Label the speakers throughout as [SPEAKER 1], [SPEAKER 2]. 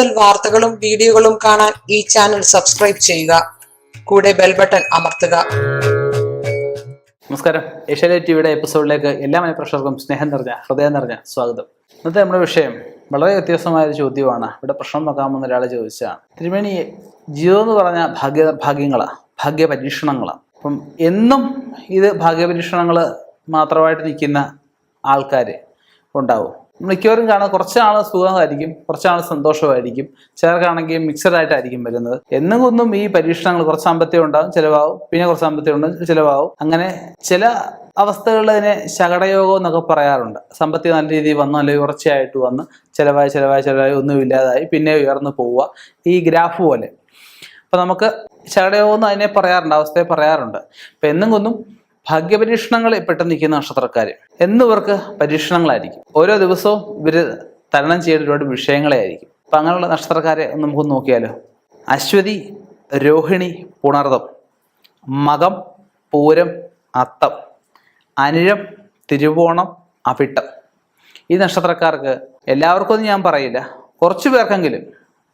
[SPEAKER 1] കൂടുതൽ വാർത്തകളും വീഡിയോകളും കാണാൻ ഈ ചാനൽ സബ്സ്ക്രൈബ് ചെയ്യുക. കൂടെ ബെൽ ബട്ടൺ അമർത്തുക.
[SPEAKER 2] നമസ്കാരം. ഏഷ്യാനെറ്റ് ടിവിയുടെ എപ്പിസോഡിലേക്ക് എല്ലാ മനഃപ്രേക്ഷകർക്കും സ്നേഹം നിറഞ്ഞ ഹൃദയം നിറഞ്ഞ സ്വാഗതം. ഇന്നത്തെ നമ്മുടെ വിഷയം വളരെ വ്യത്യസ്തമായ ഒരു ചോദ്യമാണ്. ഇവിടെ പ്രശ്നം നോക്കാമെന്ന് ഒരാൾ ചോദിച്ചതാണ്. തിരുമേനി ജീവിതം എന്ന് പറഞ്ഞ ഭാഗ്യ ഭാഗ്യങ്ങളാണ് ഭാഗ്യ പരീക്ഷണങ്ങളാണ് അപ്പം എന്നും ഇത് ഭാഗ്യ പരീക്ഷണങ്ങൾ മാത്രമായിട്ട് നിൽക്കുന്ന ആൾക്കാർ ഉണ്ടാവും. മിക്കവരും കാണാൻ കുറച്ച് നാൾ സുഖമായിരിക്കും കുറച്ച് നാൾ സന്തോഷമായിരിക്കും. ചിലർക്കാണെങ്കിൽ മിക്സഡ് ആയിട്ടായിരിക്കും വരുന്നത്. എന്നും ഒന്നും ഈ പരീക്ഷണങ്ങൾ കുറച്ച് സാമ്പത്തികം ഉണ്ടാകും ചിലവാകും. പിന്നെ കുറച്ച് സാമ്പത്തികം ഉണ്ടാവും ചിലവാകും. അങ്ങനെ ചില അവസ്ഥകളിൽ അതിനെ ശകടയോഗം എന്നൊക്കെ പറയാറുണ്ട്. സമ്പത്തി നല്ല രീതിയിൽ വന്നു അല്ലെങ്കിൽ ഉറച്ചയായിട്ട് വന്ന്. ചിലവായി ചിലവായി ചിലവായി ഒന്നും ഇല്ലാതായി. പിന്നെ ഉയർന്നു പോവുക. ഈ ഗ്രാഫ് പോലെ. അപ്പം നമുക്ക് ശകടയോഗം എന്ന് അതിനെ പറയാറുണ്ട് അവസ്ഥയെ പറയാറുണ്ട്. അപ്പം എന്നും കൊന്നും ഭാഗ്യപരീക്ഷണങ്ങളിൽ പെട്ട് നിൽക്കുന്ന നക്ഷത്രക്കാർ എന്നിവർക്ക് പരീക്ഷണങ്ങളായിരിക്കും. ഓരോ ദിവസവും ഇവർ തരണം ചെയ്യേണ്ട ഒരുപാട് വിഷയങ്ങളെ ആയിരിക്കും അപ്പം അങ്ങനെയുള്ള നക്ഷത്രക്കാരെ നമുക്ക് നോക്കിയാലോ. അശ്വതി രോഹിണി പുണർതം മകം പൂരം അത്തം. അനിഴം തിരുവോണം അവിട്ടം. ഈ നക്ഷത്രക്കാർക്ക് എല്ലാവർക്കും ഞാൻ പറയില്ല. കുറച്ചു പേർക്കെങ്കിലും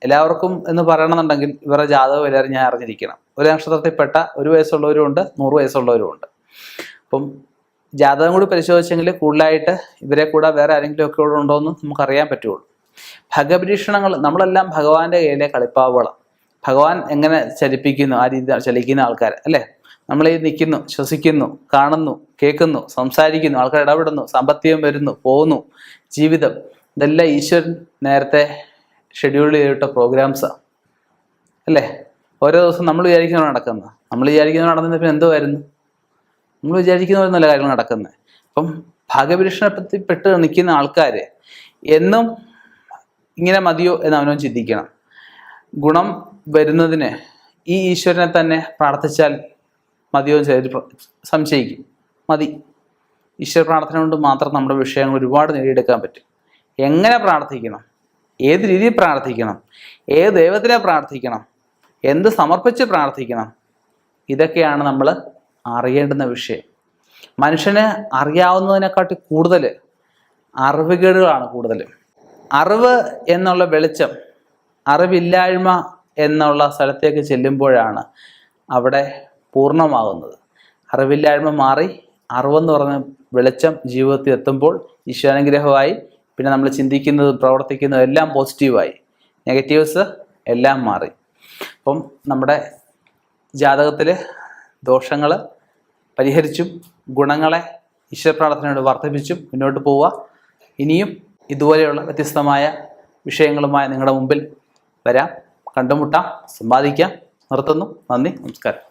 [SPEAKER 2] എല്ലാവർക്കും എന്ന് പറയണമെന്നുണ്ടെങ്കിൽ ഇവരുടെ ജാതകം എല്ലാവരും ഞാൻ അറിഞ്ഞിരിക്കണം. ഒരു നക്ഷത്രത്തിൽപ്പെട്ട ഒരു വയസ്സുള്ളവരും ഉണ്ട് നൂറ് വയസ്സുള്ളവരും ഉണ്ട്. അപ്പം ജാതകം കൂടി പരിശോധിച്ചെങ്കിൽ കൂടുതലായിട്ട് ഇവരെ കൂടെ വേറെ ആരെങ്കിലും ഒക്കെ ഇവിടെ ഉണ്ടോ എന്ന് നമുക്ക് അറിയാൻ പറ്റുള്ളൂ. ഭഗപരീക്ഷണങ്ങൾ നമ്മളെല്ലാം ഭഗവാന്റെ കയ്യിലെ കളിപ്പാവുകളാണ് ഭഗവാൻ എങ്ങനെ ചലിപ്പിക്കുന്നു ആ രീതി ചലിക്കുന്ന ആൾക്കാർ അല്ലേ? നമ്മൾ ഈ നിൽക്കുന്നു ശ്വസിക്കുന്നു കാണുന്നു കേൾക്കുന്നു സംസാരിക്കുന്നു ആൾക്കാർ ഇടപെടുന്നു സാമ്പത്തികം വരുന്നു പോകുന്നു ജീവിതം. ഇതെല്ലാം ഈശ്വരൻ നേരത്തെ ഷെഡ്യൂൾ ചെയ്തിട്ട പ്രോഗ്രാംസാണ് അല്ലേ? ഓരോ ദിവസം നമ്മൾ വിചാരിക്കുന്ന നടക്കുന്നത്. നമ്മൾ വിചാരിക്കുന്ന നടന്നിട്ട് പിന്നെ എന്തോ നമ്മൾ വിചാരിക്കുന്ന പോലെ നല്ല കാര്യങ്ങൾ നടക്കുന്നത് അപ്പം ഭാഗ്യപരീക്ഷണത്തിൽ പെട്ട് നിൽക്കുന്ന ആൾക്കാർ എന്നും ഇങ്ങനെ മതിയോ എന്ന് അവനവൻ ചിന്തിക്കണം. ഗുണം വരുന്നതിന് ഈ ഈശ്വരനെ തന്നെ പ്രാർത്ഥിച്ചാൽ മതിയോ എന്ന് സംശയിക്കും. മതി. ഈശ്വര പ്രാർത്ഥന കൊണ്ട് മാത്രം നമ്മുടെ വിഷയങ്ങൾ ഒരുപാട് നേടിയെടുക്കാൻ പറ്റും. എങ്ങനെ പ്രാർത്ഥിക്കണം? ഏത് രീതിയിൽ പ്രാർത്ഥിക്കണം? ഏത് ദൈവത്തിനെ പ്രാർത്ഥിക്കണം? എന്ത് സമർപ്പിച്ച് പ്രാർത്ഥിക്കണം? ഇതൊക്കെയാണ് നമ്മൾ അറിയേണ്ടുന്ന വിഷയം. മനുഷ്യന് അറിയാവുന്നതിനെക്കാട്ടി കൂടുതൽ അറിവുകേടുകളാണ് കൂടുതൽ. അറിവ് എന്നുള്ള വെളിച്ചം അറിവില്ലായ്മ എന്നുള്ള സ്ഥലത്തേക്ക് ചെല്ലുമ്പോഴാണ് അവിടെ പൂർണമാകുന്നത്. അറിവില്ലായ്മ മാറി അറിവെന്ന് പറഞ്ഞ വെളിച്ചം ജീവിതത്തിൽ എത്തുമ്പോൾ ഈശ്വരാനുഗ്രഹമായി പിന്നെ നമ്മൾ ചിന്തിക്കുന്നതും പ്രവർത്തിക്കുന്നതും എല്ലാം പോസിറ്റീവായി. നെഗറ്റീവ്സ് എല്ലാം മാറി. അപ്പം നമ്മുടെ ജാതകത്തിൽ ദോഷങ്ങൾ പരിഹരിച്ചും ഗുണങ്ങളെ ഈശ്വരപ്രാർത്ഥനയോട് വർദ്ധിപ്പിച്ചും മുന്നോട്ട് പോവുക. ഇനിയും ഇതുപോലെയുള്ള വ്യത്യസ്തമായ വിഷയങ്ങളുമായി നിങ്ങളുടെ മുമ്പിൽ വരാം. കണ്ടുമുട്ടാം സമ്പാദിക്കാം. നിർത്തുന്നു. നന്ദി നമസ്കാരം.